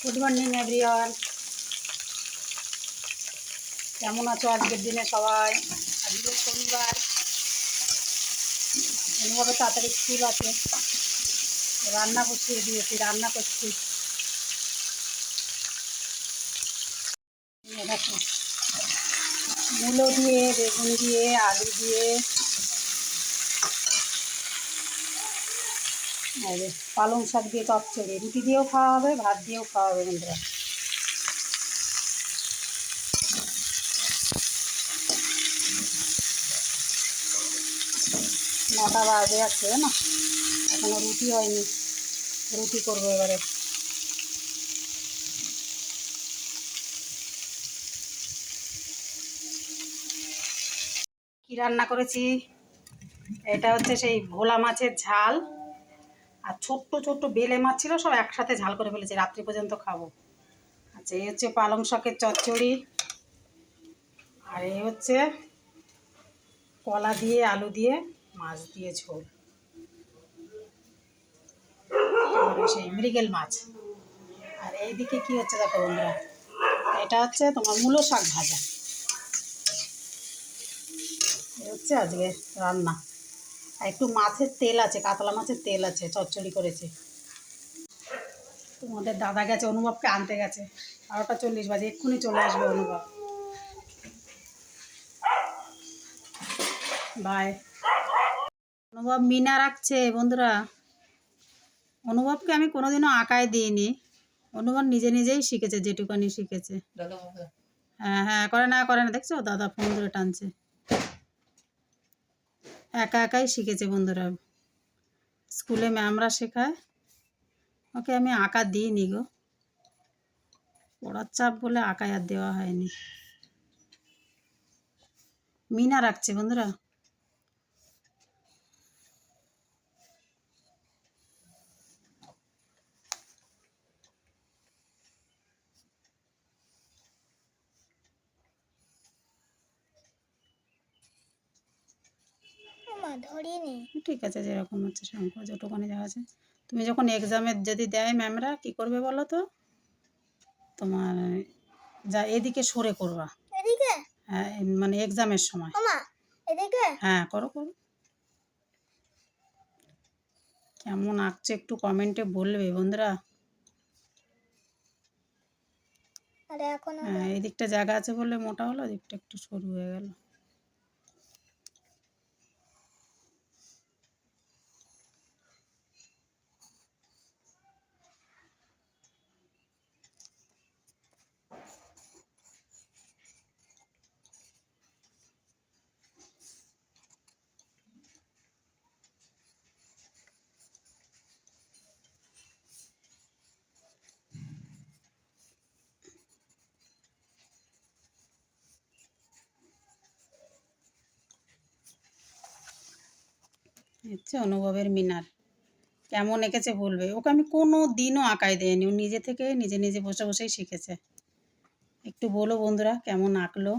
Good morning everyone কেমন আছো আজকের দিনে সবাই? আজকে শনিবার। অনুভবে তাড়াতাড়ি স্কুল আছে। রান্না বসিয়ে দিয়েছি, রান্না করছি। দেখো। মূলো দিয়ে, বেগুন দিয়ে, আলু দিয়ে যে, পালং শাক দিয়ে চচ্চড়ি রুটি দিয়েও খাওয়া হবে, ভাত দিয়েও খাওয়া হবে বন্ধুরা। নটা বাজে আছে না এখনও রুটি হয়নি। রুটি করব এবারে। কি রান্না করেছি? এটা হচ্ছে সেই ভোলা মাছের ঝাল। আর ছোট্ট ছোট্ট বেলে মাছ ছিল, সব একসাথে ঝাল করে ফেলেছি, রাত্রি পর্যন্ত খাব। আচ্ছা এই হচ্ছে পালং শাকের চচ্চড়ি। আর এই হচ্ছে কলা দিয়ে, আলু দিয়ে, মাছ দিয়ে ঝোল। সেই মৃগেল মাছ। আর এইদিকে কি হচ্ছে দেখো বন্ধুরা? এটা হচ্ছে তোমার মূলো শাক ভাজা। হচ্ছে আজকে রান্না। আর একটু মাছের তেল আছে কাতলা মাছের তেল আছে চচ্চড়ি করেছে। তোমাদের দাদা গেছে অনুভবকে আনতে গেছে। বারোটা চল্লিশ বাজে এক্ষুনি চলে আসবে অনুভব। বাই অনুভব মিনা রাখছে বন্ধুরা। অনুভবকে আমি কোনোদিনও আঁকায় দিইনি। অনুভব নিজে নিজেই শিখেছে যেটুকানি শিখেছে। হ্যাঁ হ্যাঁ করে না করে না। দেখছ? দাদা ফোন ধরে টানছে। একা একাই শিখেছে বন্ধুরা। স্কুলে ম্যামরা শেখায়। ওকে আমি আঁকা দিইনি গো। পড়ার চাপ বলে আঁকায় আর দেওয়া হয়নি। মিনা রাখছে বন্ধুরা। ধরিনি। ঠিক আছে যেরকম হচ্ছে শঙ্খ যতখানি যা আছে। তুমি যখন এক্সামের যদি দেয় ম্যামরা কি করবে বলো তো? তোমার যা এদিকে সরে করবা। এদিকে? হ্যাঁ মানে এক্সামের সময়। এদিকে? হ্যাঁ করো করো। কেমন আঁকছে একটু কমেন্টে বলবে বন্ধুরা। হ্যাঁ এই দিকটা জায়গা আছে বলে মোটা হলো দিকটা একটু সরু হয়ে গেল। হচ্ছে অনুভবের মিনার। কেমন এঁকেছে বলবে? ওকে আমি কোনো দিনও আঁকায় দেয়নি ও নিজে থেকে নিজে নিজে বসে বসেই শিখেছে। একটু বলো বন্ধুরা, কেমন আঁকলো?